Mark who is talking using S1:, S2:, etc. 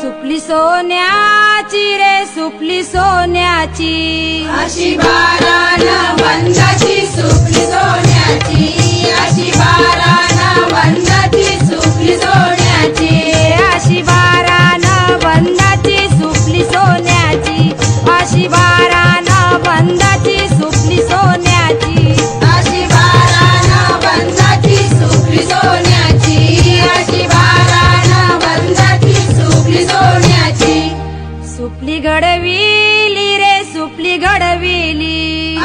S1: सुपली सोन्याची रे सुपली सोन्याची.
S2: अशी बा सुपली
S1: घडविली रे सुपली घडविली.